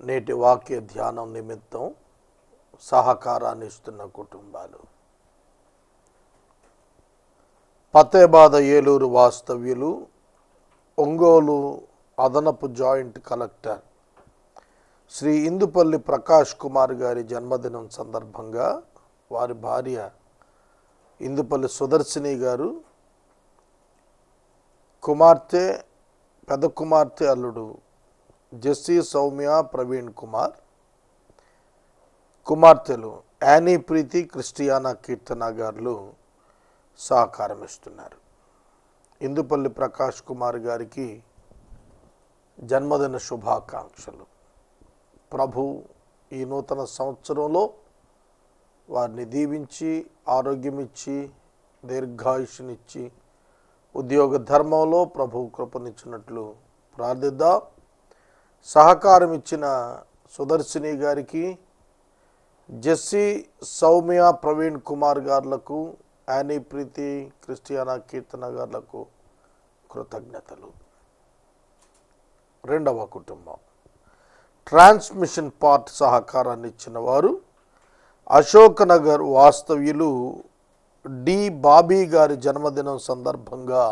నేటి వాక్య ధ్యానం నిమిత్తం సహకారాన్ని ఇస్తున్న కుటుంబాలు. పతేబాద ఏలూరు వాస్తవ్యులు ఒంగోలు అదనపు జాయింట్ కలెక్టర్ శ్రీ ఇందుపల్లి ప్రకాష్ కుమార్ గారి జన్మదినం సందర్భంగా వారి భార్య ఇందుపల్లి సుదర్శిని గారు కుమార్తె పెద్ద కుమార్తె అల్లుడు జెస్సీ సౌమ్య ప్రవీణ్ కుమార్ కుమార్తెలు యానీ ప్రీతి క్రిస్టియానా కీర్తన గారులు సహకారం ఇస్తున్నారు ఇందుపల్లి ప్రకాష్ కుమార్ గారికి జన్మదిన శుభాకాంక్షలు. ప్రభు ఈ నూతన సంవత్సరంలో వారిని దీవించి ఆరోగ్యం ఇచ్చి ఉద్యోగ ధర్మంలో ప్రభు కృపనిచ్చినట్లు ప్రార్థిద్దాం. సహకారం ఇచ్చిన సుదర్శిని గారికి జెస్సీ సౌమ్య ప్రవీణ్ కుమార్ గారులకు యానీ ప్రీతి క్రిస్టియానా కీర్తన గారులకు కృతజ్ఞతలు. రెండవ కుటుంబం. ట్రాన్స్మిషన్ పార్ట్ సహకారాన్ని ఇచ్చిన వారు అశోక్ నగర్ వాస్తవ్యులు డి బాబీ గారి జన్మదినం సందర్భంగా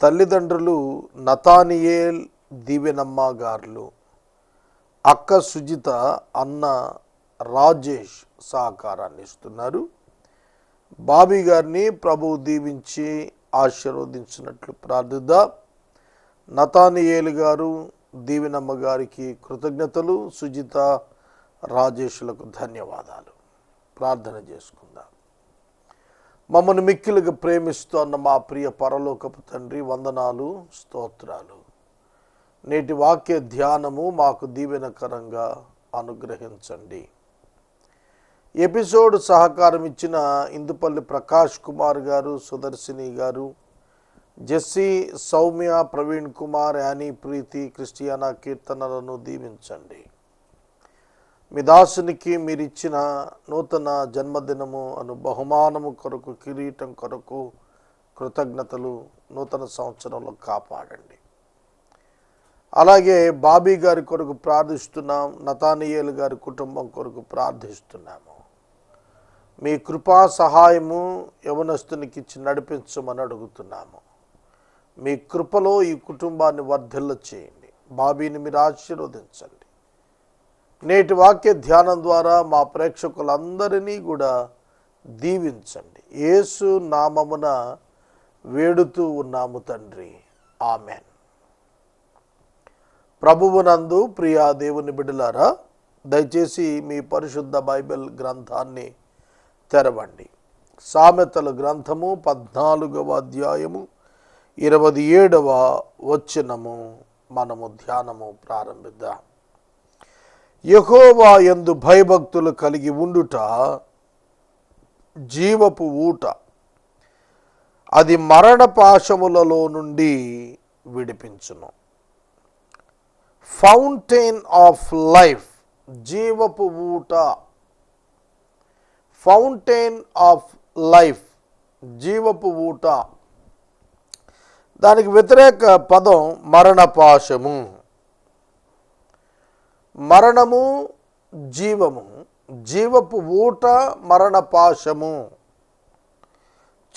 తల్లిదండ్రులు నతానియేల్ దివెనమ్మ గారులు అక్క సుజిత అన్న రాజేష్ సహకారాన్ని ఇస్తున్నారు. బాబీ గారిని ప్రభువు దీవించి ఆశీర్వదించినట్లు ప్రార్థిద్దాం. నతానియేలు గారు దీవెనమ్మ గారికి కృతజ్ఞతలు. సుజిత రాజేషులకు ధన్యవాదాలు. ప్రార్థన చేసుకుందాం. మమ్మల్ని మిక్కిలుగా ప్రేమిస్తున్న మా ప్రియ పరలోకపు తండ్రి వందనాలు స్తోత్రాలు. నేటి వాక్య ధ్యానము మాకు దీవెనకరంగా అనుగ్రహించండి. ఎపిసోడ్ సహకారం ఇచ్చిన ఇందుపల్లి ప్రకాష్ కుమార్ గారు సుదర్శిని గారు Jessie Soumya Praveen Kumar Annie Preethi Christiana కీర్తనలను దీవించండి. మీ దాసునికి మీరిచ్చిన నూతన జన్మదినము అను బహుమానము కొరకు కిరీటం కొరకు కృతజ్ఞతలు నూతన సంవత్సరంలో కాపాడండి. అలాగే బాబీ గారి కొరకు ప్రార్థిస్తున్నాం నతానియేలు గారి కుటుంబం కొరకు ప్రార్థిస్తున్నాము. మీ కృపా సహాయము యవనస్తునికి ఇచ్చి నడిపించమని అడుగుతున్నాము. మీ కృపలో ఈ కుటుంబాన్ని వర్ధిల్ల చేయండి. బాబీని మీరు ఆశీర్వదించండి. నేటి వాక్య ధ్యానం ద్వారా మా ప్రేక్షకులందరినీ కూడా దీవించండి. యేసు నామమున వేడుతూ ఉన్నాము తండ్రి. ఆమెన్. ప్రభువునందు ప్రియా దేవుని బిడ్డలారా దయచేసి మీ పరిశుద్ధ బైబిల్ గ్రంథాన్ని తెరవండి. సామెతల గ్రంథము పద్నాలుగవ అధ్యాయము ఇరవై ఏడవ వచనము మనము ధ్యానము ప్రారంభిద్దాం. యహోవా ఎందు భయభక్తులు కలిగి ఉండుట జీవపు ఊట అది మరణ పాశములలో నుండి విడిపించును. ఫౌంటైన్ ఆఫ్ లైఫ్ జీవపు ఊట. ఫౌంటైన్ ఆఫ్ లైఫ్ జీవపు ఊట. దానికి వ్యతిరేక పదం మరణపాశము. మరణము జీవము. జీవపు ఊట మరణపాశము.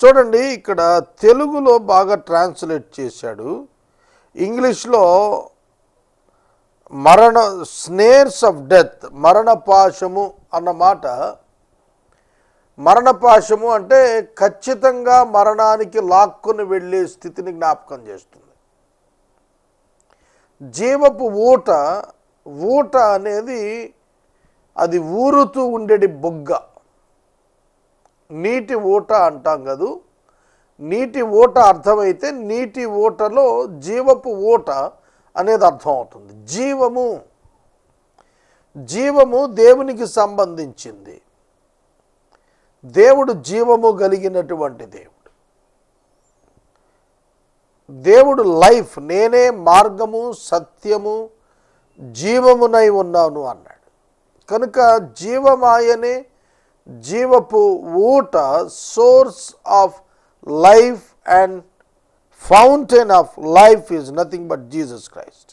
చూడండి ఇక్కడ తెలుగులో బాగా ట్రాన్స్లేట్ చేశాడు. ఇంగ్లీష్లో మరణ స్నేర్స్ ఆఫ్ డెత్ మరణపాశము అన్నమాట మరణపాశము అంటే ఖచ్చితంగా మరణానికి లాక్కుని వెళ్ళే స్థితిని జ్ఞాపకం చేస్తుంది. జీవపు ఊట ఊట అనేది అది ఊరుతూ ఉండేది బొగ్గ. నీటి ఊట అంటాం కదూ. నీటి ఊట అర్థమైతే నీటి ఊటలో జీవపు ఊట అనేది అర్థం అవుతుంది. జీవము జీవము దేవునికి సంబంధించింది. దేవుడు జీవము కలిగినటువంటి దేవుడు. దేవుడు లైఫ్ నేనే మార్గము సత్యము జీవమునై ఉన్నాను అన్నాడు. కనుక జీవమాయనే జీవపు ఊట source of life and fountain of life is nothing but Jesus Christ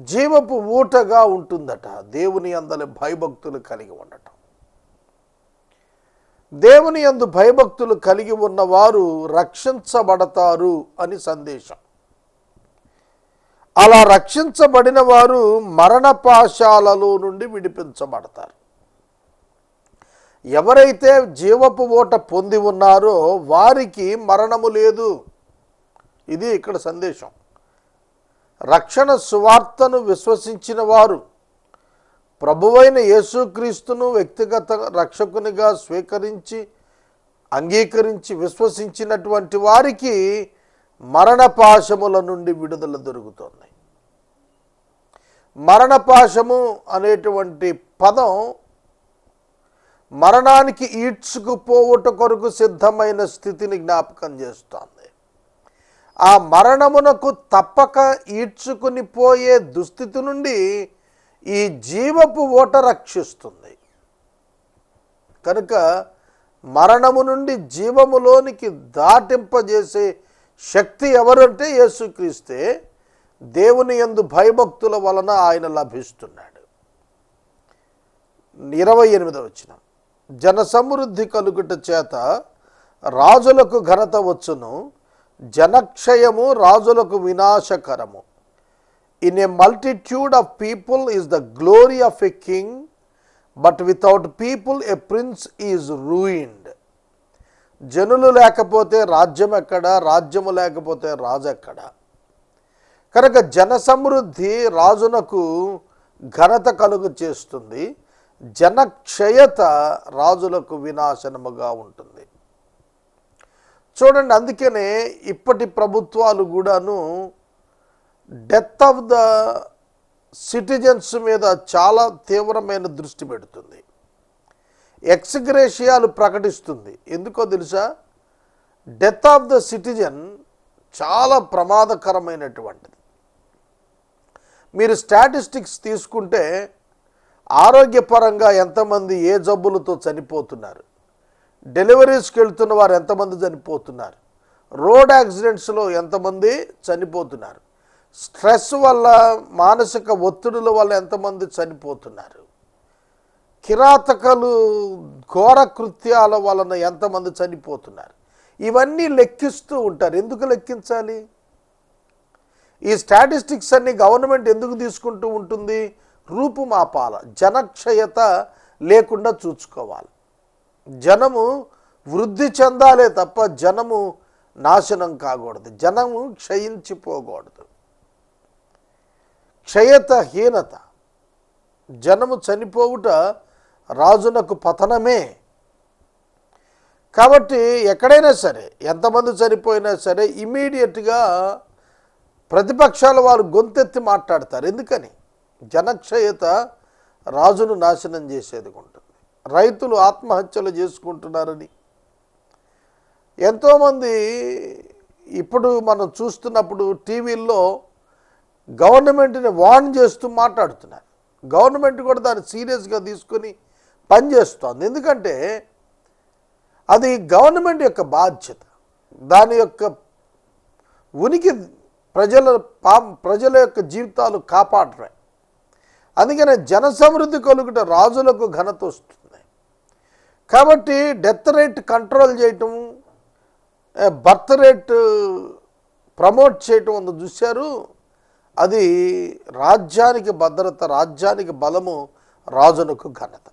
జీవపు ఊటగా ఉంటుందట. దేవుని అందలి భయభక్తులు కలిగి ఉండటం. దేవుని అందు భయభక్తులు కలిగి ఉన్నవారు రక్షించబడతారు అని సందేశం. అలా రక్షించబడిన వారు మరణ పాశాలలో నుండి విడిపించబడతారు. ఎవరైతే జీవపు ఓట పొంది ఉన్నారో వారికి మరణము లేదు. ఇది ఇక్కడ సందేశం. రక్షణ సువార్తను విశ్వసించిన వారు ప్రభువైన యేసుక్రీస్తును వ్యక్తిగత రక్షకునిగా స్వీకరించి అంగీకరించి విశ్వసించినటువంటి వారికి మరణపాశముల నుండి విడుదల దొరుకుతుంది. మరణపాశము అనేటువంటి పదం మరణానికి ఈడ్చుకుపోవుట కొరకు సిద్ధమైన స్థితిని జ్ఞాపకం చేస్తోంది. ఆ మరణమునకు తప్పక ఈడ్చుకుని పోయే దుస్థితి నుండి ఈ జీవపు ఓట రక్షిస్తుంది. కనుక మరణము నుండి జీవములోనికి దాటింపజేసే శక్తి ఎవరంటే యేసుక్రీస్తే దేవుని యందు భయభక్తుల వలన ఆయన లభిస్తున్నాడు. ఇరవై ఎనిమిదవ వచ్చినాం జన సమృద్ధి కలుగుట చేత రాజులకు ఘనత వచ్చును. జనక్షయము రాజులకు వినాశకరము. In a multitude of people is the glory of a king but without people a prince is ruined జనులు లేకపోతే రాజ్యం ఎక్కడ? రాజ్యము లేకపోతే రాజు ఎక్కడ? కనుక జన సమృద్ధి రాజునకు ఘనత కలుగు చేస్తుంది. జనక్షయత రాజులకు వినాశనముగా ఉంటుంది. చూడండి అందుకనే ఇప్పటి ప్రభుత్వాలు కూడాను డెత్ ఆఫ్ ద సిటిజన్స్ మీద చాలా తీవ్రమైన దృష్టి పెడుతుంది. ఎక్స్గ్రేషియాలు ప్రకటిస్తుంది. ఎందుకో తెలుసా? డెత్ ఆఫ్ ద సిటిజన్ చాలా ప్రమాదకరమైనటువంటిది. మీరు స్టాటిస్టిక్స్ తీసుకుంటే ఆరోగ్యపరంగా ఎంతమంది ఏ జబ్బులతో చనిపోతున్నారు? డెలివరీస్కి వెళ్తున్న వారు ఎంతమంది చనిపోతున్నారు? రోడ్ యాక్సిడెంట్స్లో ఎంతమంది చనిపోతున్నారు? స్ట్రెస్ వల్ల మానసిక ఒత్తిడుల వల్ల ఎంతమంది చనిపోతున్నారు? కిరాతకలు ఘోర కృత్యాల వలన ఎంతమంది చనిపోతున్నారు? ఇవన్నీ లెక్కిస్తూ ఉంటారు. ఎందుకు లెక్కించాలి? ఈ స్టాటిస్టిక్స్ అన్ని గవర్నమెంట్ ఎందుకు తీసుకుంటూ ఉంటుంది? రూపుమాపాల జనక్షయత లేకుండా చూసుకోవాలి జనము వృద్ధి చెందాలే తప్ప జనము నాశనం కాకూడదు. జనము క్షయించిపోకూడదు. క్షయత హీనత. జనము చనిపోవుట రాజునకు పతనమే. కాబట్టి ఎక్కడైనా సరే ఎంతమంది చనిపోయినా సరే ఇమీడియట్గా ప్రతిపక్షాల వారు గొంతెత్తి మాట్లాడతారు. ఎందుకని? జనక్షయత రాజును నాశనం చేసేది ఉంటుంది. రైతులు ఆత్మహత్యలు చేసుకుంటున్నారని. ఎంతోమంది ఇప్పుడు మనం చూస్తున్నప్పుడు టీవీల్లో గవర్నమెంట్ని వార్న్ చేస్తూ మాట్లాడుతున్నారు. గవర్నమెంట్ కూడా దాన్ని సీరియస్గా తీసుకొని పనిచేస్తోంది. ఎందుకంటే అది గవర్నమెంట్ యొక్క బాధ్యత. దాని యొక్క ఉనికి ప్రజల పా ప్రజల యొక్క జీవితాలు కాపాడరే అందుకనే జన సమృద్ధి కలుగుట రాజులకు ఘనత వస్తుంది. కాబట్టి డెత్ రేట్ కంట్రోల్ చేయటం బర్త్ రేట్ ప్రమోట్ చేయటం అందు చూశారు. అది రాజ్యానికి భద్రత రాజ్యానికి బలము రాజునకు ఘనత.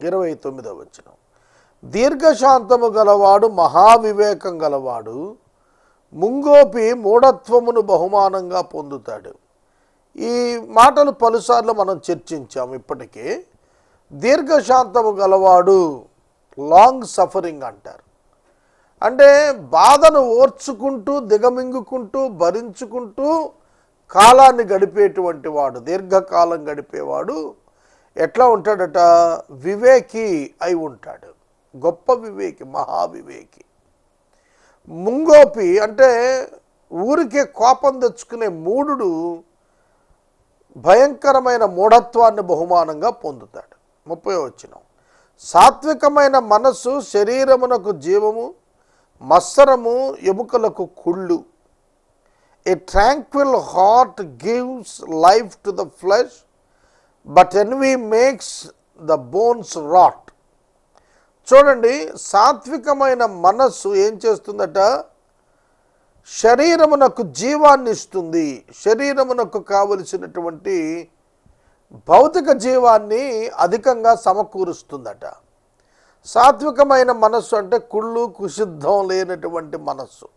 ఇరవై తొమ్మిదవ వచ్చిన దీర్ఘశాంతము గలవాడు మహావివేకం గలవాడు ముంగోపి మూఢత్వమును బహుమానంగా పొందుతాడు. ఈ మాటలు పలుసార్లు మనం చర్చించాము ఇప్పటికే. దీర్ఘశాంతము గలవాడు లాంగ్ సఫరింగ్ అంటారు. అంటే బాధను ఓర్చుకుంటూ దిగమింగుకుంటూ భరించుకుంటూ కాలాన్ని గడిపేటువంటి వాడు దీర్ఘకాలం గడిపేవాడు ఎట్లా ఉంటాడట? వివేకి అయి ఉంటాడు. గొప్ప వివేకి మహావివేకి. ముంగోపి అంటే ఊరికే కోపం తెచ్చుకునే మూఢుడు భయంకరమైన మూఢత్వాన్ని బహుమానంగా పొందుతాడు. ముప్పై వచ్చిన సాత్వికమైన మనస్సు శరీరమునకు జీవము మత్సరము ఎముకలకు కుళ్ళు. A tranquil heart gives life to the flesh but envy makes the bones rot చూడండి సాత్వికమైన మనస్సు ఏం చేస్తుందట? శరీరమునకు జీవాన్ని ఇస్తుంది. శరీరమునకు కావలసినటువంటి భౌతిక జీవాన్ని అధికంగా సమకూరుస్తుందట. సాత్వికమైన మనస్సు అంటే కుళ్ళు కుసిద్ధం లేనటువంటి మనస్సు.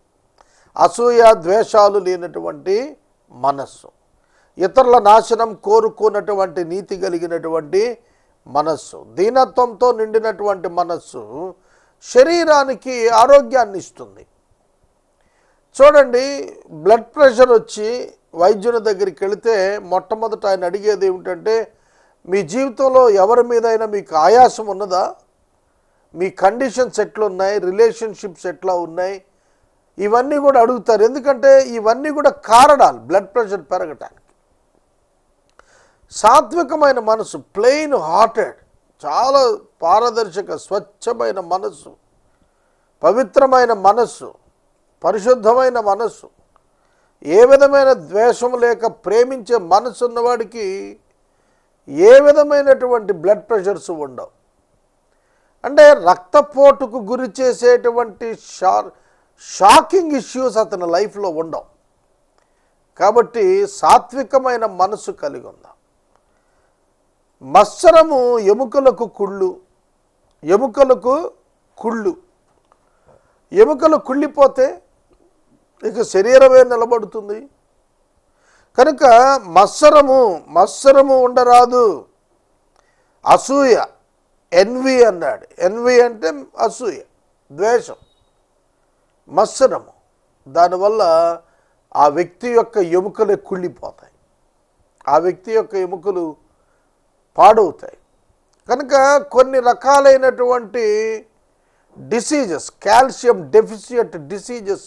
అసూయ ద్వేషాలు లేనటువంటి మనస్సు. ఇతరుల నాశనం కోరుకున్నటువంటి నీతి కలిగినటువంటి మనస్సు. దీనత్వంతో నిండినటువంటి మనస్సు శరీరానికి ఆరోగ్యాన్ని ఇస్తుంది. చూడండి బ్లడ్ ప్రెషర్ వచ్చి వైద్యుని దగ్గరికి వెళితే మొట్టమొదట ఆయన అడిగేది ఏమిటంటే మీ జీవితంలో ఎవరి మీదైనా మీకు ఆయాసం ఉన్నదా? మీ కండిషన్స్ ఎట్లున్నాయి? రిలేషన్షిప్స్ ఎట్లా ఉన్నాయి? ఇవన్నీ కూడా అడుగుతారు. ఎందుకంటే ఇవన్నీ కూడా కారణాలు బ్లడ్ ప్రెషర్ పెరగటానికి. సాత్వికమైన మనసు ప్లెయిన్ హార్టెడ్ చాలా పారదర్శక స్వచ్ఛమైన మనస్సు పవిత్రమైన మనస్సు పరిశుద్ధమైన మనస్సు. ఏ విధమైన ద్వేషం లేక ప్రేమించే మనసు ఉన్నవాడికి ఏ విధమైనటువంటి బ్లడ్ ప్రెషర్స్ ఉండవు. అంటే రక్తపోటుకు గురి చేసేటువంటి షా షాకింగ్ ఇష్యూస్ అతని లైఫ్లో ఉండవు. కాబట్టి సాత్వికమైన మనసు కలిగి ఉందాం. మత్సరము ఎముకలకు కుళ్ళు ఎముకలకు కుళ్ళు. ఎముకలు కుళ్ళిపోతే ఇక శరీరమే నిలబడుతుంది. కనుక మత్సరము మత్సరము ఉండరాదు. అసూయ ఎన్వి అన్నాడు. ఎన్వి అంటే అసూయ ద్వేషం మత్సరము. దానివల్ల ఆ వ్యక్తి యొక్క ఎముకలు కుళ్ళిపోతాయి. ఆ వ్యక్తి యొక్క ఎముకలు పాడవుతాయి. కనుక కొన్ని రకాలైనటువంటి డిసీజెస్ కాల్షియం డెఫిషియట్ డిసీజెస్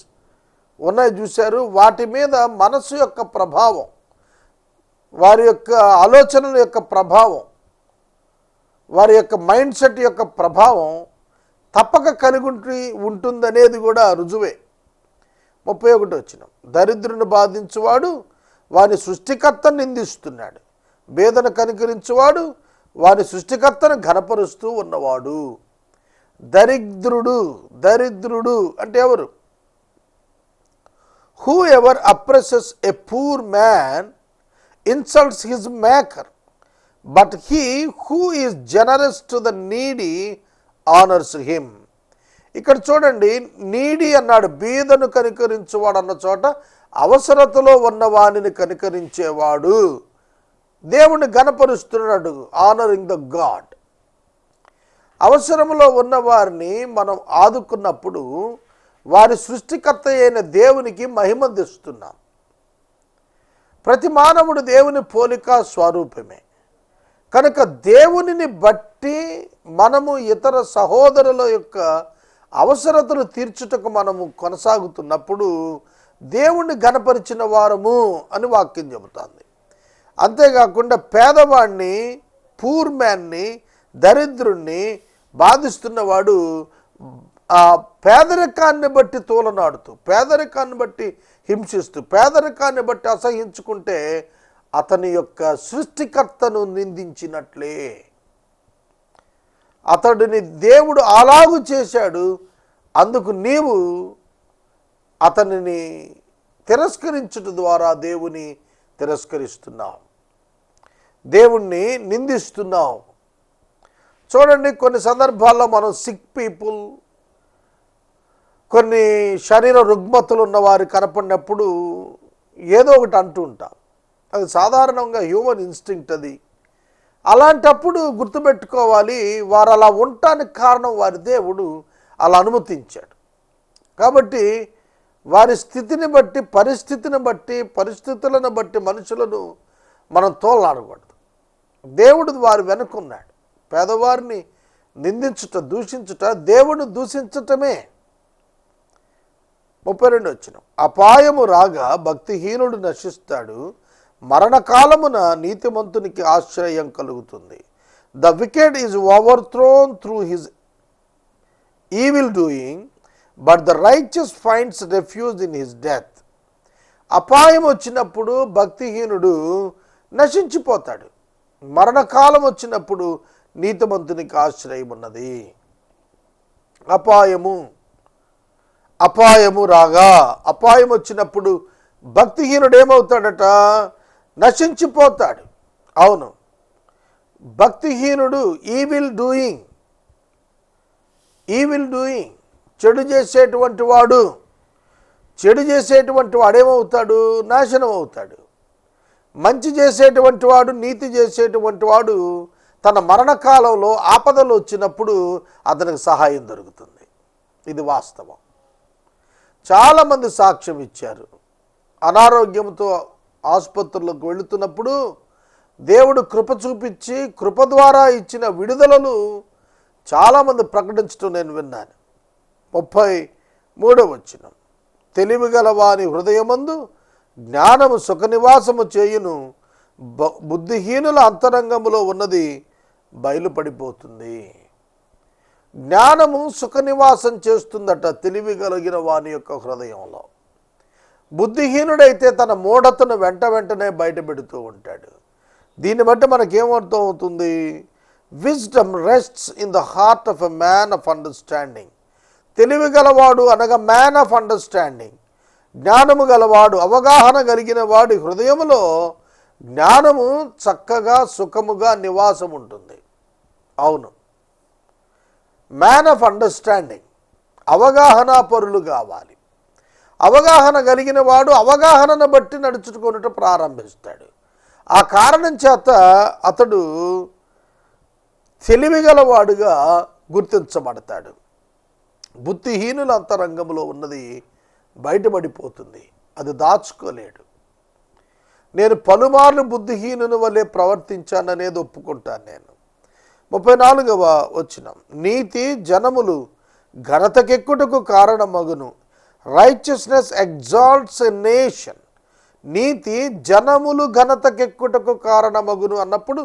ఉన్నాయి చూశారు. వాటి మీద మనసు యొక్క ప్రభావం వారి యొక్క ఆలోచనల యొక్క ప్రభావం వారి యొక్క మైండ్ సెట్ యొక్క ప్రభావం తప్పక కలిగి ఉంటుందనేది కూడా రుజువే. ముప్పై ఒకటి వచ్చిన దరిద్రుని బాధించువాడు వాని సృష్టికర్తను నిందిస్తున్నాడు. భేదను కనికరించువాడు వాని సృష్టికర్తను ఘనపరుస్తూ ఉన్నవాడు. దరిద్రుడు దరిద్రుడు అంటే ఎవరు? Whoever oppresses a poor man insults his maker but he who is generous to the needy honours him ఇక్కడ చూడండి నీడి అన్నాడు బీదను కనికరించువాడు అన్న చోట అవసరతలో ఉన్న వానిని కనికరించేవాడు. దేవుణ్ణి గణపరుస్తున్నాడు ఆనరింగ్ ద గాడ్ అవసరంలో ఉన్న వారిని మనం ఆదుకున్నప్పుడు వారి సృష్టికర్త అయిన దేవునికి మహిమందిస్తున్నాం ప్రతి మానవుడు దేవుని పోలిక స్వరూపమే. కనుక దేవునిని బట్టి మనము ఇతర సహోదరుల యొక్క అవసరతలు తీర్చుటకు మనము కొనసాగుతున్నప్పుడు దేవుణ్ణి గనపరిచిన వారము అని వాక్యం చెబుతోంది. అంతేకాకుండా పేదవాణ్ణి పూర్ మ్యాన్ని దరిద్రుణ్ణి బాధిస్తున్నవాడు ఆ పేదరికాన్ని బట్టి తోలనాడుతూ పేదరికాన్ని బట్టి హింసిస్తూ పేదరికాన్ని బట్టి అసహించుకుంటే అతని యొక్క సృష్టికర్తను నిందించినట్లే. అతడిని దేవుడు అలాగు చేశాడు. అందుకు నీవు అతనిని తిరస్కరించడం ద్వారా దేవుని తిరస్కరిస్తున్నావు. దేవుణ్ణి నిందిస్తున్నావు. చూడండి కొన్ని సందర్భాల్లో మనం సిక్ పీపుల్ కొన్ని శరీర రుగ్మతులు ఉన్నవారు కనపడినప్పుడు ఏదో ఒకటి అంటూ ఉంటాం. అది సాధారణంగా హ్యూమన్ ఇన్స్టింక్ట్ అది. అలాంటప్పుడు గుర్తుపెట్టుకోవాలి వారు అలా ఉండటానికి కారణం వారి దేవుడు అలా అనుమతించాడు. కాబట్టి వారి స్థితిని బట్టి పరిస్థితిని బట్టి పరిస్థితులను బట్టి మనుషులను మనం తోలాడకూడదు దేవుడు వారి వెనుకున్నాడు. పేదవారిని నిందించుట దూషించుట దేవుడు దూషించటమే. ముప్పై రెండు వచ్చిన అపాయము రాగా భక్తిహీనుడు నశిస్తాడు. మరణకాలమున నీతిమంతునికి ఆశ్రయం కలుగుతుంది. The wicked is overthrown through his evil doing but the righteous finds refuge in his death అపాయం వచ్చినప్పుడు భక్తిహీనుడు నశించిపోతాడు. మరణకాలం వచ్చినప్పుడు నీతిమంతునికి ఆశ్రయం ఉన్నది అపాయము. అపాయము రాగా అపాయం వచ్చినప్పుడు భక్తిహీనుడు ఏమవుతాడట నశించిపోతాడు. అవును. భక్తిహీనుడు ఈవిల్ డూయింగ్ ఈవిల్ డూయింగ్ చెడు చేసేటువంటి వాడు చెడు చేసేటువంటి వాడేమవుతాడు? నాశనం అవుతాడు మంచి చేసేటువంటి వాడు నీతి చేసేటువంటి వాడు తన మరణకాలంలో ఆపదలు వచ్చినప్పుడు అతనికి సహాయం దొరుకుతుంది. ఇది వాస్తవం. చాలామంది సాక్ష్యం ఇచ్చారు. అనారోగ్యంతో ఆసుపత్రులకు వెళుతున్నప్పుడు దేవుడు కృప చూపించి కృప ద్వారా ఇచ్చిన విడుదలలు చాలామంది ప్రకటించడం నేను విన్నాను. ముప్పై మూడవ వచ్చిన తెలివిగల వాని హృదయమందు జ్ఞానము సుఖనివాసము చేయును. బ- బుద్ధిహీనుల అంతరంగములో ఉన్నది బయలుపడిపోతుంది. జ్ఞానము సుఖనివాసం చేస్తుందట తెలివి కలిగిన వాని యొక్క హృదయంలో. బుద్ధిహీనుడైతే తన మూఢతను వెంట వెంటనే బయటపెడుతూ ఉంటాడు. దీన్ని బట్టి మనకేమర్థం అవుతుంది wisdom rests in the heart of a man of understanding. తెలివి గలవాడు అనగా మ్యాన్ ఆఫ్ అండర్స్టాండింగ్. జ్ఞానము గలవాడు అవగాహన కలిగిన వాడి హృదయములో జ్ఞానము చక్కగా సుఖముగా నివాసం ఉంటుంది అవును. మ్యాన్ ఆఫ్ అండర్స్టాండింగ్ అవగాహన పరులు కావాలి. అవగాహన కలిగిన వాడు అవగాహనను బట్టి నడుచుకొనుట ప్రారంభిస్తాడు. ఆ కారణం చేత అతడు తెలివిగలవాడుగా గుర్తించబడతాడు. బుద్ధిహీనుల అంతరంగంలో ఉన్నది బయటపడిపోతుంది. అది దాచుకోలేడు. నేను పలుమార్లు బుద్ధిహీనుని వలె ప్రవర్తించాననేది ఒప్పుకుంటాను నేను. ముప్పై నాలుగవ వచ్చిన నీతి జనములు ఘనతకెక్కుటకు కారణమగును. రైచియస్నెస్ ఎగ్జాల్ట్స్ ఎ నేషన్ నీతి జనములు ఘనతకెక్కుటకు కారణమగును అన్నప్పుడు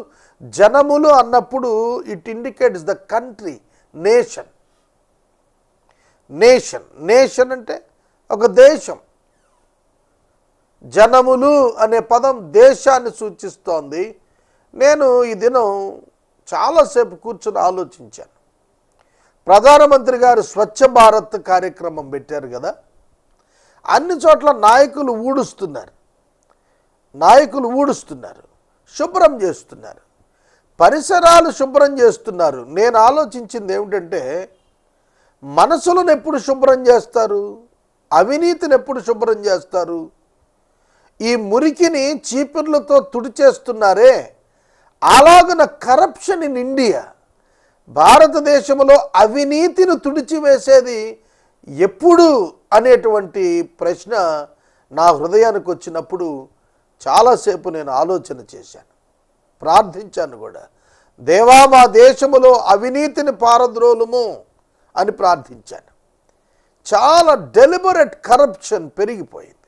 జనములు అన్నప్పుడు it indicates the country nation nation nation అంటే ఒక దేశం. జనములు అనే పదం దేశాన్ని సూచిస్తోంది. నేను ఈ దినం చాలాసేపు కూర్చొని ఆలోచించాను. ప్రధానమంత్రి గారు స్వచ్ఛ భారత్ కార్యక్రమం పెట్టారు కదా అన్ని చోట్ల నాయకులు ఊడుస్తున్నారు. నాయకులు ఊడుస్తున్నారు శుభ్రం చేస్తున్నారు. పరిసరాలు శుభ్రం చేస్తున్నారు. నేను ఆలోచించింది ఏమిటంటే మనసులను ఎప్పుడు శుభ్రం చేస్తారు? అవినీతిని ఎప్పుడు శుభ్రం చేస్తారు? ఈ మురికిని చీపుర్లతో తుడిచేస్తున్నారే అలాగున కరప్షన్ ఇన్ ఇండియా భారతదేశంలో అవినీతిని తుడిచివేసేది ఎప్పుడు అనేటువంటి ప్రశ్న నా హృదయానికి వచ్చినప్పుడు చాలాసేపు నేను ఆలోచన చేశాను ప్రార్థించాను కూడా. దేవా మా దేశములో అవినీతిని పారద్రోలుము అని ప్రార్థించాను. చాలా డెలిబరేట్ కరప్షన్ పెరిగిపోయింది.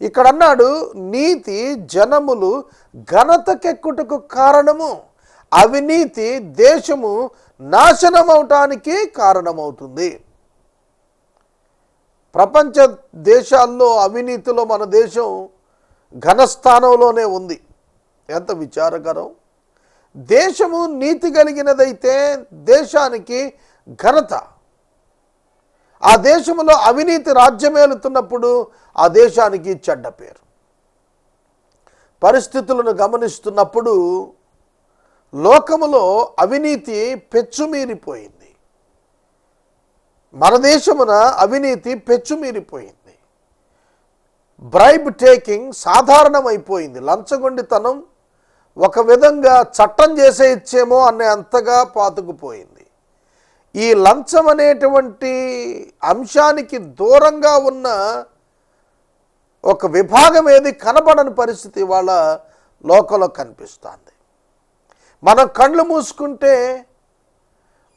ఇక్కడ అన్నాడు నీతి జనములు ఘనతకెక్కుటకు కారణము. అవినీతి దేశము నాశనమవటానికి కారణమవుతుంది. ప్రపంచ దేశాల్లో అవినీతిలో మన దేశం ఘనస్థానంలోనే ఉంది. ఎంత విచారకరం. దేశము నీతి కలిగినదైతే దేశానికి ఘనత. ఆ దేశంలో అవినీతి రాజ్యమేలుతున్నప్పుడు ఆ దేశానికి చెడ్డ పేరు. పరిస్థితులను గమనిస్తున్నప్పుడు లోకములో అవినీతి పెచ్చుమీరిపోయింది. మన దేశమున అవినీతి పెచ్చుమీరిపోయింది. Bribe taking సాధారణమైపోయింది. లంచగొండితనం ఒక విధంగా చట్టం చేసే ఇచ్చేమో అనే అంతగా పాతుకుపోయింది. ఈ లంచం అనేటువంటి అంశానికి దూరంగా ఉన్న ఒక విభాగం ఏది కనబడని పరిస్థితి వాళ్ళ లోకంలో కనిపిస్తుంది. మనం కళ్ళు మూసుకుంటే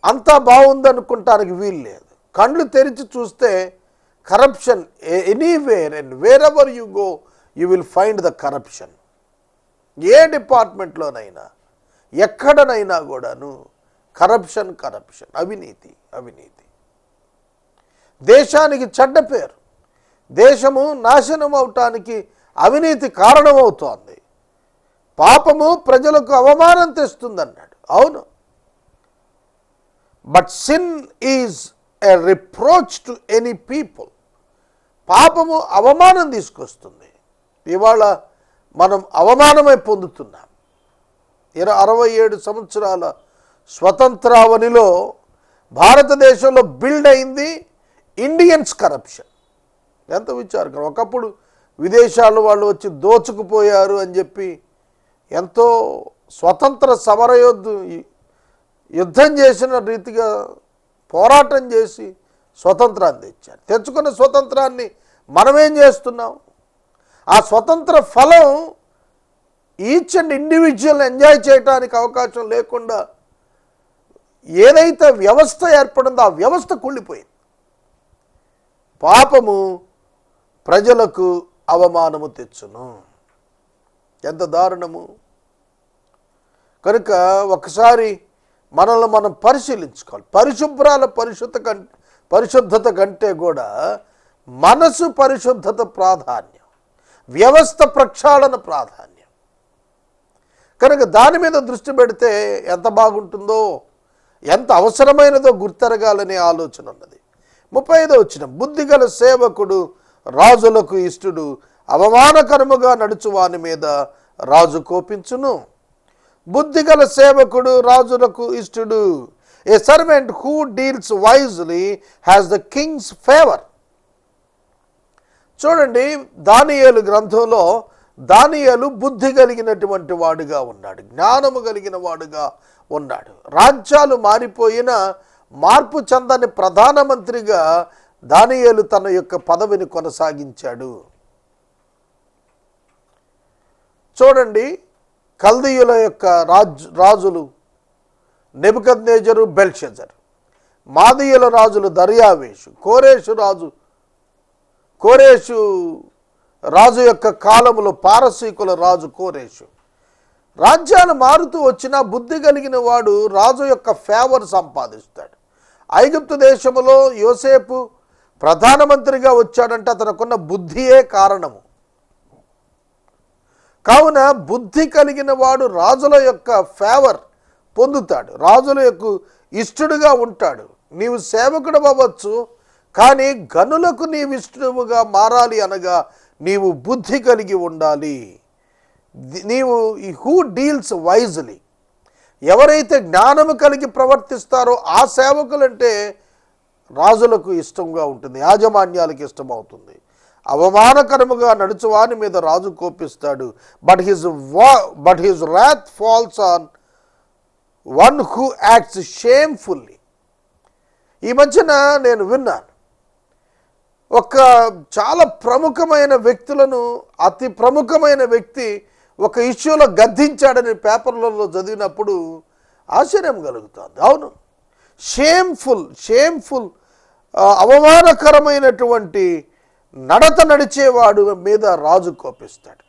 అంతా బాగుందనుకుంటానికి వీలు లేదు. కళ్ళు తెరిచి చూస్తే corruption anywhere and wherever you go you will find the corruption. ఏ డిపార్ట్మెంట్లోనైనా ఎక్కడనైనా కూడాను కరప్షన్ కరప్షన్ అవినీతి అవినీతి దేశానికి చెడ్డ పేరు దేశము నాశనం అవటానికి అవినీతి కారణమవుతోంది పాపము ప్రజలకు అవమానం తెస్తుందన్నాడు అవును but sin is a reproach to any people పాపము అవమానం తీసుకొస్తుంది ఇవాళ మనం అవమానమై పొందుతున్నాం ఇరవై అరవై ఏడు సంవత్సరాల స్వతంత్రావనిలో భారతదేశంలో బిల్డ్ అయింది ఇండియన్స్ కరప్షన్. ఎంత విచారకరం. ఒకప్పుడు విదేశాల వాళ్ళు వచ్చి దోచుకుపోయారు అని చెప్పి ఎంతో స్వతంత్ర సమరయోధు యుద్ధం చేసిన రీతిగా పోరాటం చేసి స్వతంత్రాన్ని తెచ్చారు. తెచ్చుకున్న స్వతంత్రాన్ని మనమేం చేస్తున్నాం? ఆ స్వతంత్ర ఫలం ఈచ్ అండ్ ఇండివిజువల్ ఎంజాయ్ చేయడానికి అవకాశం లేకుండా ఏదైతే వ్యవస్థ ఏర్పడిందో ఆ వ్యవస్థ కూలిపోయింది పాపము ప్రజలకు అవమానము తెచ్చును. ఎంత దారుణము. కనుక ఒకసారి మనల్ని మనం పరిశీలించుకోవాలి. పరిశుభ్రాల పరిశుద్ధ కంటే పరిశుద్ధత కంటే కూడా మనసు పరిశుద్ధత ప్రాధాన్యం. వ్యవస్థ ప్రక్షాళన ప్రాధాన్యం. కనుక దాని మీద దృష్టి పెడితే ఎంత బాగుంటుందో ఎంత అవసరమైనదో గుర్తెరగాలనే ఆలోచన ఉన్నది. ముప్పై ఐదో వచ్చిన బుద్ధిగల సేవకుడు రాజులకు ఇష్టుడు అవమానకరముగా నడుచువాని మీద రాజు కోపించును. బుద్ధిగల సేవకుడు రాజులకు ఇష్టుడు. A servant who deals wisely has the king's favour చూడండి దానియేలు గ్రంథంలో దానియేలు బుద్ధి కలిగినటువంటి వాడుగా ఉన్నాడు జ్ఞానము కలిగిన వాడుగా ఉన్నాడు. రాజ్యాలు మారిపోయిన మార్పు చెందని ప్రధానమంత్రిగా దానియేలు తన యొక్క పదవిని కొనసాగించాడు. చూడండి కల్దీయుల యొక్క రాజు రాజులు నెబుకద్నేజరు బెల్షెజర్. మాదీయుల రాజులు దర్యావేషు కోరేషు రాజు కోరేషు రాజు యొక్క కాలములో పారసీకుల రాజు కోరేషు. రాజ్యాలు మారుతూ వచ్చినా బుద్ధి కలిగిన వాడు రాజు యొక్క ఫేవర్ సంపాదిస్తాడు. ఐగుప్తు దేశంలో యోసేపు ప్రధానమంత్రిగా వచ్చాడంటే అతనుకున్న బుద్ధియే కారణము. కావున బుద్ధి కలిగిన వాడు రాజుల యొక్క ఫేవర్ పొందుతాడు. రాజుల యొక్క ఇష్టడుగా ఉంటాడు. నీవు సేవకుడు అవ్వచ్చు కానీ గనులకు నీవు ఇష్టముగా మారాలి అనగా నీవు బుద్ధి కలిగి ఉండాలి. నీవు హూ డీల్స్ వైజ్లీ ఎవరైతే జ్ఞానము కలిగి ప్రవర్తిస్తారో ఆ సేవకులంటే రాజులకు ఇష్టంగా ఉంటుంది యాజమాన్యాలకు ఇష్టమవుతుంది. అవమానకరముగా నడుచువాని మీద రాజు కోపిస్తాడు. బట్ హిజ్ వా but his wrath falls on one who acts shamefully ఈ మధ్యన నేను విన్నాను. ఒక చాలా ప్రముఖమైన వ్యక్తులను అతి ప్రముఖమైన వ్యక్తి ఒక ఇష్యూలో గద్దించాడని పేపర్లలో చదివినప్పుడు ఆశ్చర్యం కలుగుతుంది. అవును. షేమ్ఫుల్ షేమ్ఫుల్ అవమానకరమైనటువంటి నడత నడిచేవాడు మీద రాజు కోపిస్తాడు.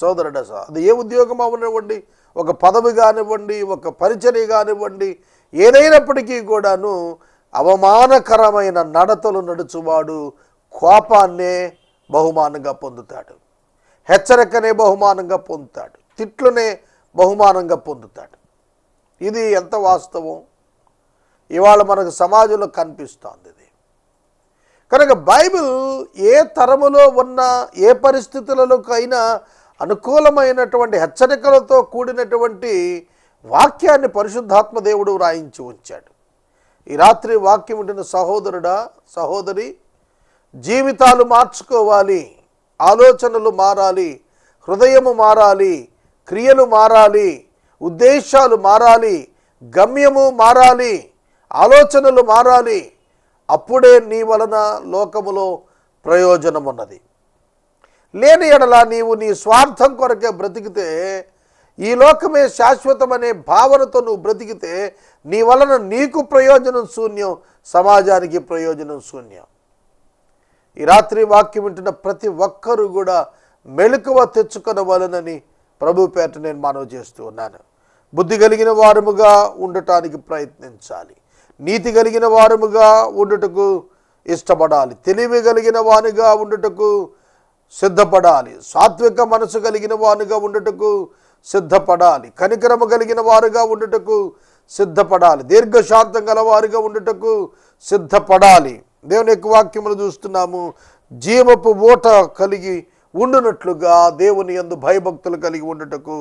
సోదరుడ అది ఏ ఉద్యోగం అవనివ్వండి ఒక పదవి కానివ్వండి ఒక పరిచర్య కానివ్వండి ఏదైనప్పటికీ కూడాను అవమానకరమైన నడతలు నడుచువాడు కోపాన్నే బహుమానంగా పొందుతాడు. హెచ్చరికనే బహుమానంగా పొందుతాడు. తిట్లునే బహుమానంగా పొందుతాడు. ఇది ఎంత వాస్తవం? ఇవాళ మనకు సమాజంలో కనిపిస్తోంది ఇది. కనుక బైబిల్ ఏ తరములో ఉన్న ఏ పరిస్థితులలోకైనా అనుకూలమైనటువంటి హెచ్చరికలతో కూడినటువంటి వాక్యాన్ని పరిశుద్ధాత్మ దేవుడు వ్రాయించి ఉంచాడు. ఈ రాత్రి వాక్యం ఉంటున్న సహోదరుడా సహోదరి జీవితాలు మార్చుకోవాలి. ఆలోచనలు మారాలి హృదయము మారాలి క్రియలు మారాలి ఉద్దేశాలు మారాలి గమ్యము మారాలి ఆలోచనలు మారాలి. అప్పుడే నీ వలన లోకములో ప్రయోజనం ఉన్నది లేని ఎడల నీవు నీ స్వార్థం కొరకే బ్రతికితే ఈ లోకమే శాశ్వతమనే భావనతో నువ్వు బ్రతికితే నీ వలన నీకు ప్రయోజనం శూన్యం సమాజానికి ప్రయోజనం శూన్యం. ఈ రాత్రి వాక్యం వింటున్న ప్రతి ఒక్కరూ కూడా మెలకువ తెచ్చుకొనవలనని ప్రభు పేట నేను మనవి చేస్తూ ఉన్నాను. బుద్ధి కలిగిన వారముగా ఉండటానికి ప్రయత్నించాలి. నీతి కలిగిన వారముగా ఉండుటకు ఇష్టపడాలి. తెలివి కలిగిన వానిగా ఉండుటకు సిద్ధపడాలి. సాత్విక మనసు కలిగిన వానుగా ఉండుటకు సిద్ధపడాలి. కనికరము కలిగిన వారుగా ఉండుటకు సిద్ధపడాలి. దీర్ఘశాంతం గలవారుగా ఉండటకు ఉండుటకు సిద్ధపడాలి. దేవుని యొక్క వాక్యములు చూస్తున్నాము. జీవపు ఓట కలిగి ఉండునట్లుగా దేవుని యందు భయభక్తులు కలిగి ఉండటకు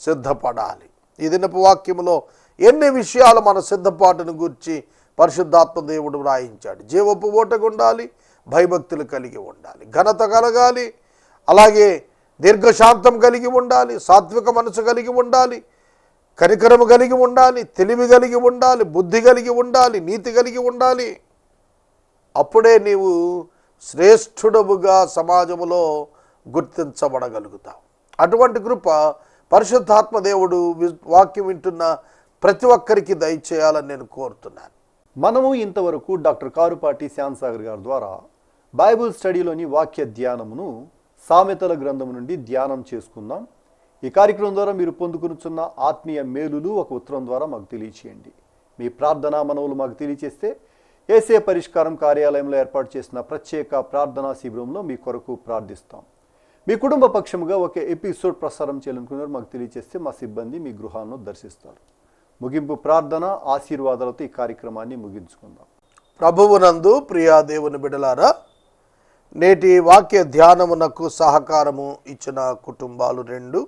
సిద్ధపడాలి. ఈ దినపు వాక్యములో ఎన్ని విషయాలు మన సిద్ధపాటును గురించి పరిశుద్ధాత్మ దేవుడు వ్రాయించాడు. జీవపు ఓటకు ఉండాలి భయభక్తులు కలిగి ఉండాలి. ఘనత కలగాలి అలాగే దీర్ఘశాంతం కలిగి ఉండాలి సాత్విక మనసు కలిగి ఉండాలి కనికరము కలిగి ఉండాలి తెలివి కలిగి ఉండాలి బుద్ధి కలిగి ఉండాలి నీతి కలిగి ఉండాలి. అప్పుడే నీవు శ్రేష్ఠుడవుగా సమాజంలో గుర్తించబడగలుగుతావు. అటువంటి కృప పరిశుద్ధాత్మ దేవుడు వాక్యం వింటున్న ప్రతి ఒక్కరికి దయచేయాలని నేను కోరుతున్నాను. మనము ఇంతవరకు డాక్టర్ కారుపాటి శ్యాంసాగర్ గారి ద్వారా బైబుల్ స్టడీలోని వాక్య ధ్యానమును సామెతల గ్రంథం నుండి ధ్యానం చేసుకుందాం. ఈ కార్యక్రమం ద్వారా మీరు పొందుకునుచున్న ఆత్మీయ మేలులు ఒక ఉత్తరం ద్వారా మాకు తెలియచేయండి. మీ ప్రార్థనా మనవులు మాకు తెలియచేస్తే ఏసే పరిష్కారం కార్యాలయంలో ఏర్పాటు చేసిన ప్రత్యేక ప్రార్థనా శిబిరంలో మీ కొరకు ప్రార్థిస్తాం. మీ కుటుంబ పక్షముగా ఒక ఎపిసోడ్ ప్రసారం చేయాలనుకున్నారు మాకు తెలియచేస్తే మా సిబ్బంది మీ గృహాలను దర్శిస్తారు. ముగింపు ప్రార్థన ఆశీర్వాదాలతో ఈ కార్యక్రమాన్ని ముగించుకుందాం. ప్రభువునందు ప్రియా దేవుని బిడలారా నేటి వాక్య ధ్యానమునకు సహకారము ఇచ్చిన కుటుంబాలు రెండు.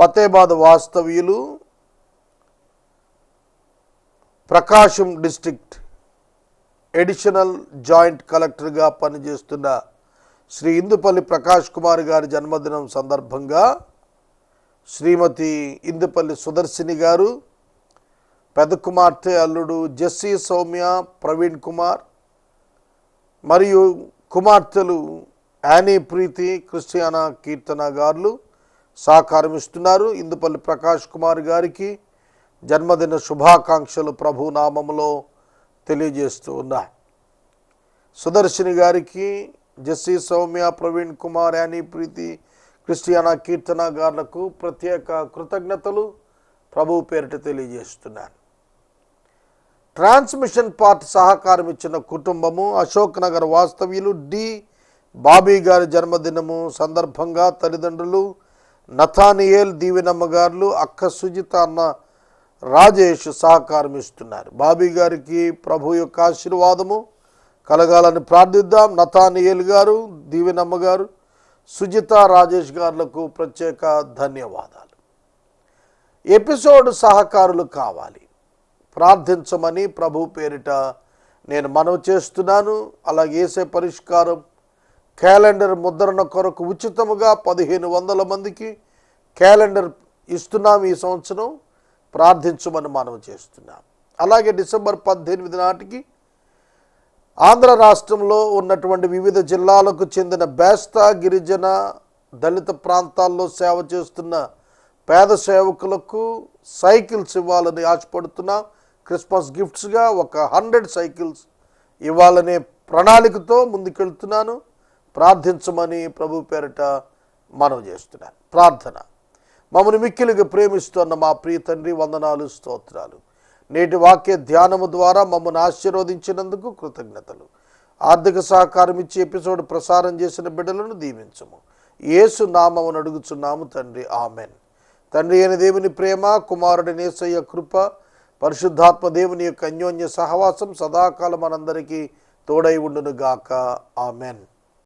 ఫతేబాద్ వాస్తవ్యులు ప్రకాశం డిస్ట్రిక్ట్ ఎడిషనల్ జాయింట్ కలెక్టర్గా పనిచేస్తున్న శ్రీ ఇందుపల్లి ప్రకాష్ కుమార్ గారి జన్మదినం సందర్భంగా శ్రీమతి ఇందుపల్లి సుదర్శిని గారు పెద్ద కుమార్తె అల్లుడు జెస్సీ సౌమ్య ప్రవీణ్ కుమార్ మరియు కుమార్తెలు యానీ ప్రీతి క్రిస్టియానా కీర్తన గారులు సహకారం ఇస్తున్నారు ఇందుపల్లి ప్రకాష్ కుమార్ గారికి జన్మదిన శుభాకాంక్షలు ప్రభు నామములో తెలియజేస్తూ ఉన్నా. సుదర్శిని గారికి Jessie Soumya Praveen Kumar Annie Preethi Christiana Keerthana గారులకు ప్రత్యేక కృతజ్ఞతలు ప్రభు పేరిట తెలియజేస్తున్నాను. ట్రాన్స్మిషన్ పార్ట్ సహకారం ఇచ్చిన కుటుంబము అశోక్ నగర్ వాస్తవ్యులు డి. బాబీ గారి జన్మదినము సందర్భంగా తల్లిదండ్రులు నథానియేల్ దీవెనమ్మ గారులు అక్క సుజిత అన్న రాజేష్ సహకారం ఇస్తున్నారు. బాబీ గారికి ప్రభు యొక్క ఆశీర్వాదము. కలగాలని ప్రార్థిద్దాం. నతానియల్ గారు దీవెనమ్మ గారు సుజిత రాజేష్ గారులకు ప్రత్యేక ధన్యవాదాలు. ఎపిసోడ్ సహకారులు కావాలి. ప్రార్థించమని ప్రభు పేరిట నేను మనవి చేస్తున్నాను. అలాగే వేసే పరిష్కారం క్యాలెండర్ ముద్రణ కొరకు ఉచితముగా పదిహేను వందల మందికి క్యాలెండర్ ఇస్తున్నాం ఈ సంవత్సరం. ప్రార్థించమని మనం చేస్తున్నాం. అలాగే డిసెంబర్ పద్దెనిమిది నాటికి ఆంధ్ర రాష్ట్రంలో ఉన్నటువంటి వివిధ జిల్లాలకు చెందిన బేస్తా గిరిజన దళిత ప్రాంతాల్లో సేవ చేస్తున్న పేద సేవకులకు సైకిల్స్ ఇవ్వాలని ఆశపడుతున్నాం. క్రిస్మస్ గిఫ్ట్స్గా ఒక హండ్రెడ్ సైకిల్స్ ఇవ్వాలనే ప్రణాళికతో ముందుకెళ్తున్నాను. ప్రార్థించమని ప్రభు పేరిట మనవి చేస్తున్నాను. ప్రార్థన. మమ్మల్ని మిక్కిలిగా ప్రేమిస్తున్న మా ప్రియ తండ్రి వందనాలు స్తోత్రాలు. నేటి వాక్య ధ్యానము ద్వారా మమ్మల్ని ఆశీర్వదించినందుకు కృతజ్ఞతలు. ఆర్థిక సహకారం ఇచ్చి ఎపిసోడ్ ప్రసారం చేసిన బిడ్డలను దీవించము. యేసు నామమును అడుగుచున్నాము తండ్రి. ఆమెన్. తండ్రి అయిన దేవుని ప్రేమ కుమారుడి నేసయ్య కృప పరిశుద్ధాత్మ దేవుని యొక్క అన్యోన్య సహవాసం సదాకాలం మనందరికీ తోడై ఉండును గాక ఆమెన్.